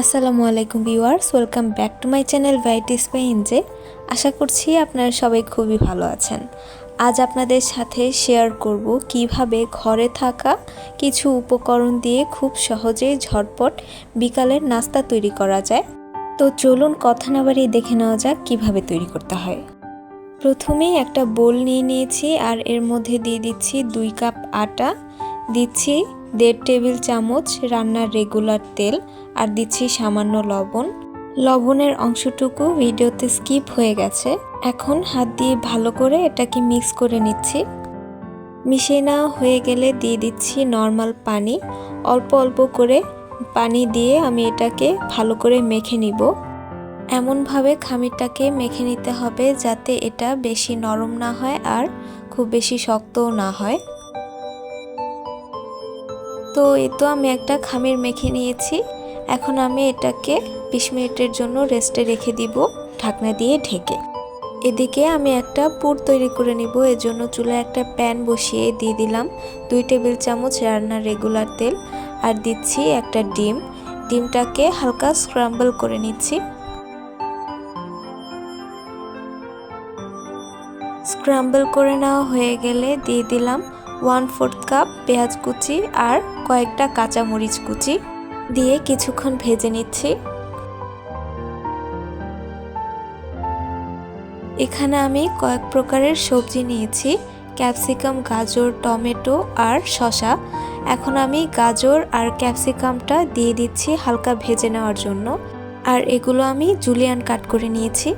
আসসালামু আলাইকুম viewers, welcome back to my channel ভাইটিস যে আশা করছি আপনারা সবাই খুবই ভালো আছেন। আজ আপনাদের সাথে শেয়ার করব কীভাবে ঘরে থাকা কিছু উপকরণ দিয়ে খুব সহজেই ঝটপট বিকালের নাস্তা তৈরি করা যায়। তো চলুন কথা না বাড়িয়ে দেখে নেওয়া যাক কীভাবে তৈরি করতে হয়। প্রথমেই একটা বোল নিয়ে নিয়েছি আর এর মধ্যে দিয়ে দিচ্ছি দুই কাপ আটা, দিচ্ছি দেড় টেবিল চামচ রান্নার রেগুলার তেল আর দিচ্ছি সামান্য লবণ। লবণের অংশটুকু ভিডিওতে স্কিপ হয়ে গেছে। এখন হাত দিয়ে ভালো করে এটাকে মিক্স করে নিচ্ছি। মিশিয়ে নেওয়া হয়ে গেলে দিয়ে দিচ্ছি নর্মাল পানি। অল্প অল্প করে পানি দিয়ে আমি এটাকে ভালো করে মেখে নিব। এমনভাবে খামিরটাকে মেখে নিতে হবে যাতে এটা বেশি নরম না হয় আর খুব বেশি শক্তও না হয়। তো এই তো আমি একটা খামির মেখে নিয়েছি। এখন আমি এটাকে বিশ মিনিটের জন্য রেস্টে রেখে দিব, ঢাকনা দিয়ে ঢেকে। এদিকে আমি একটা পুর তৈরি করে নিব এর জন্য চুলায় একটা প্যান বসিয়ে দিয়ে দিলাম দুই টেবিল চামচ রান্নার রেগুলার তেল, আর দিচ্ছি একটা ডিম। ডিমটাকে হালকা স্ক্রাম্বল করে নিচ্ছি। স্ক্রাম্বল করে নেওয়া হয়ে গেলে দিয়ে দিলাম ওয়ান ফোর্থ কাপ পেঁয়াজ কুচি আর কয়েকটা কাঁচামরিচ কুচি দিয়ে কিছুক্ষণ ভেজে নিচ্ছি। এখানে আমি কয়েক প্রকারের সবজি নিয়েছি, ক্যাপসিকাম, গাজর, টমেটো আর শশা এখন আমি গাজর আর ক্যাপসিকামটা দিয়ে দিচ্ছি হালকা ভেজে নেওয়ার জন্য। আর এগুলো আমি জুলিয়ান কাট করে নিয়েছি।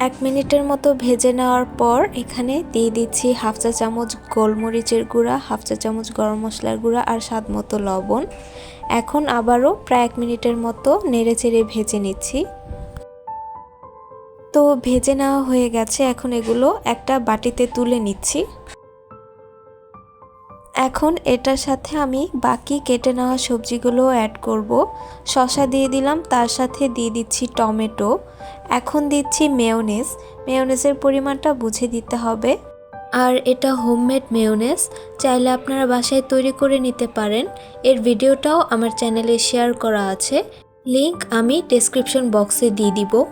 এক মিনিটের মতো ভেজে নেওয়ার পর এখানে দিয়ে দিচ্ছি হাফ চা চামচ গোলমরিচের গুঁড়া, হাফ চা চামচ গরম মশলার গুঁড়া আর স্বাদ মতো লবণ। এখন আবারও প্রায় এক মিনিটের মতো নেড়ে চেড়ে ভেজে নিচ্ছি। তো ভেজে নেওয়া হয়ে গেছে, এখন এগুলো একটা বাটিতে তুলে নিচ্ছি। এখন এটার সাথে আমি বাকি কেটে নেওয়া সবজিগুলো অ্যাড করব। শশা দিয়ে দিলাম, তার সাথে দিয়ে দিচ্ছি টমেটো। এখন দিচ্ছি মেয়োনেজ মেয়োনেজের পরিমাণটা বুঝে দিতে হবে। আর এটা হোমমেড মেয়োনেজ চাইলে আপনারা বাসায় তৈরি করে নিতে পারেন। এর ভিডিওটাও আমার চ্যানেলে শেয়ার করা আছে। লিংক আমি ডেসক্রিপশন বক্সে দিয়ে দিব।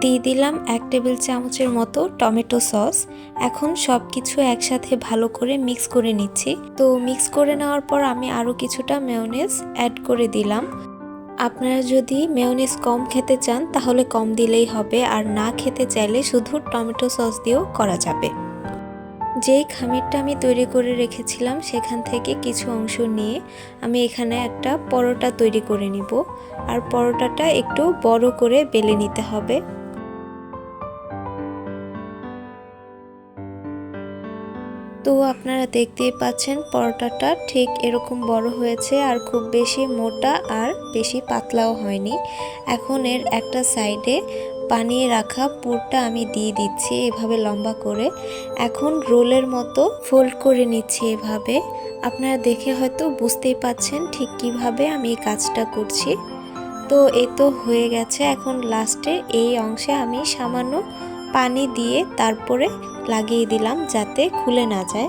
দিয়ে দিলাম এক টেবিল চামচের মতো টমেটো সস। এখন সব কিছু একসাথে ভালো করে মিক্স করে নিচ্ছি। তো মিক্স করে নেওয়ার পর আমি আরও কিছুটা মেয়োনেজ অ্যাড করে দিলাম। আপনারা যদি মেয়োনিজ কম খেতে চান, তাহলে কম দিলেই হবে। আর না খেতে চাইলে শুধু টমেটো সস দিয়েও করা যাবে। যেই খামিরটা আমি তৈরি করে রেখেছিলাম, সেখান থেকে কিছু অংশ নিয়ে আমি এখানে একটা পরোটা তৈরি করে নিব। আর পরোটাটা একটু বড় করে বেলে নিতে হবে। তো আপনারা দেখতেই পাচ্ছেন পরোটাটা ঠিক এরকম বড় হয়েছে আর খুব বেশি মোটা আর বেশি পাতলাও হয়নি। এখন এর একটা সাইডে বানিয়ে রাখা পুরটা আমি দিয়ে দিচ্ছি এভাবে লম্বা করে। এখন রোলের মতো ফোল্ড করে নিচ্ছি এভাবে। আপনারা দেখে হয়তো বুঝতেই পাচ্ছেন ঠিক কীভাবে আমি এই কাজটা করছি। তো এ তো হয়ে গেছে। এখন লাস্টে এই অংশে আমি সামান্য পানি দিয়ে তারপরে লাগিয়ে দিলাম যাতে খুলে না যায়।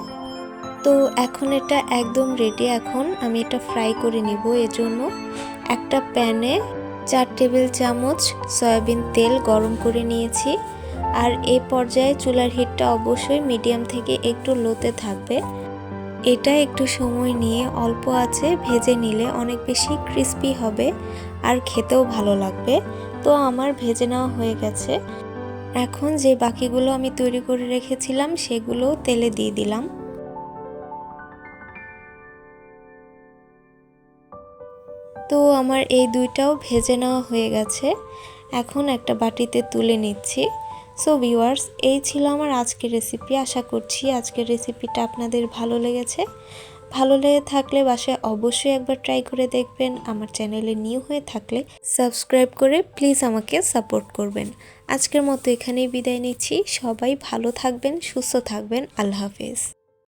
তো এখন এটা একদম রেডি এখন আমি এটা ফ্রাই করে নিব। এজন্য একটা প্যানে চার টেবিল চামচ সয়াবিন তেল গরম করে নিয়েছি। আর এ পর্যায়ে চুলার হিটটা অবশ্যই মিডিয়াম থেকে একটু লোতে থাকবে। এটা একটু সময় নিয়ে অল্প আছে, ভেজে নিলে অনেক বেশি ক্রিস্পি হবে আর খেতেও ভালো লাগবে। তো আমার ভেজে নেওয়া হয়ে গেছে। এখন যে বাকিগুলো আমি তৈরি করে রেখেছিলাম, সেগুলো তেলে দিয়ে দিলাম। তো আমার এই দুইটাও ভেজে নেওয়া হয়ে গেছে। এখন একটা বাটিতে তুলে নিচ্ছি। সো ভিউয়ার্স এই ছিল আমার আজকের রেসিপি আশা করছি আজকের রেসিপিটা আপনাদের ভালো লেগেছে। ভালো লেগে থাকলে বাসায় অবশ্যই একবার ট্রাই করে দেখবেন। আমার চ্যানেলে নিউ হয়ে থাকলে সাবস্ক্রাইব করে প্লিজ আমাকে সাপোর্ট করবেন। আজকের মতো এখানেই বিদায় নিচ্ছি। সবাই ভালো থাকবেন, সুস্থ থাকবেন। আল্লাহ হাফেজ।